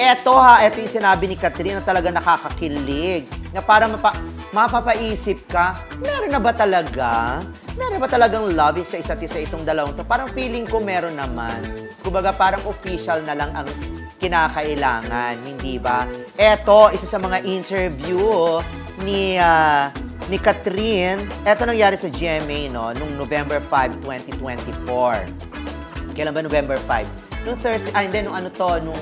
Eto ha, eto yung sinabi ni Catherine na talaga nakakakilig. Na para mapa, mapapaisip ka, meron na ba talaga? Meron ba talagang love sa isa't isa itong dalawang to? Parang feeling ko meron naman. Kumbaga parang official na lang ang kinakailangan, hindi ba? Eto, isa sa mga interview ni ah, ni Catherine. Eto nangyari sa GMA no, nung November 5, 2024. Kailan ba November 5? Nung Thursday, ay hindi, nung ano to, nung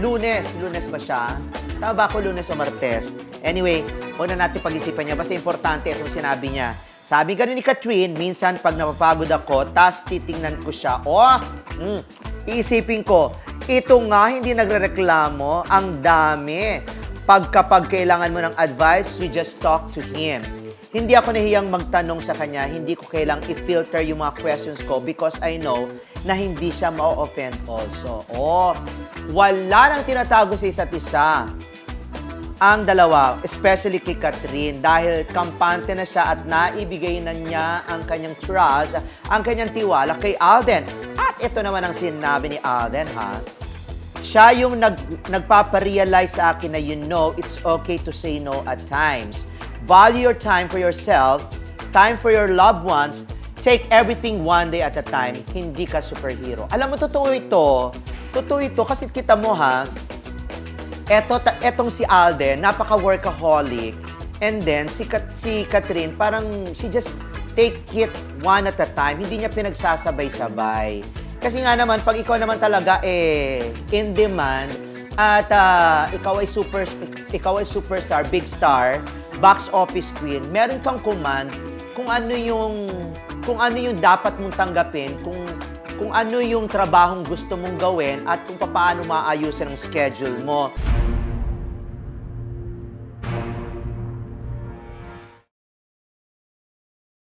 Lunes. Lunes ba siya? Tama ba ako Lunes o Martes? Anyway, huwag na natin pag-isipan niya. Basta importante itong sinabi niya. Sabi ganun ni Catherine, minsan pag napapagod ako, tas titingnan ko siya. Oh, mm, iisipin ko, ito nga hindi nagrereklamo, ang dami. Pag kapag kailangan mo ng advice, you just talk to him. Hindi ako nahiyang magtanong sa kanya, hindi ko kailang i-filter yung mga questions ko because I know na hindi siya ma-offend also. Oh, wala nang tinatago sa isa't isa ang dalawa, especially kay Catherine, dahil kampante na siya at naibigay na niya ang kanyang trust, ang kanyang tiwala kay Alden. At ito naman ang sinabi ni Alden, ha? Siya yung nag, nagpaparealize sa akin na you know it's okay to say no at times. Value your time for yourself, time for your loved ones, take everything one day at a time. Hindi ka superhero. Alam mo, totoo ito. Totoo ito kasi kita mo ha, eto, etong si Alden, napaka-workaholic. And then, si, Kat- si Catherine, parang she just take it one at a time. Hindi niya pinagsasabay-sabay. Kasi nga naman, pag ikaw naman talaga eh, in demand, at ah, ikaw ay super ikaw ay superstar, big star, box office queen, meron kang command kung ano yung kung ano yung dapat mong tanggapin, kung kung ano yung trabahong gusto mong gawin at kung paano maayusin ang schedule mo.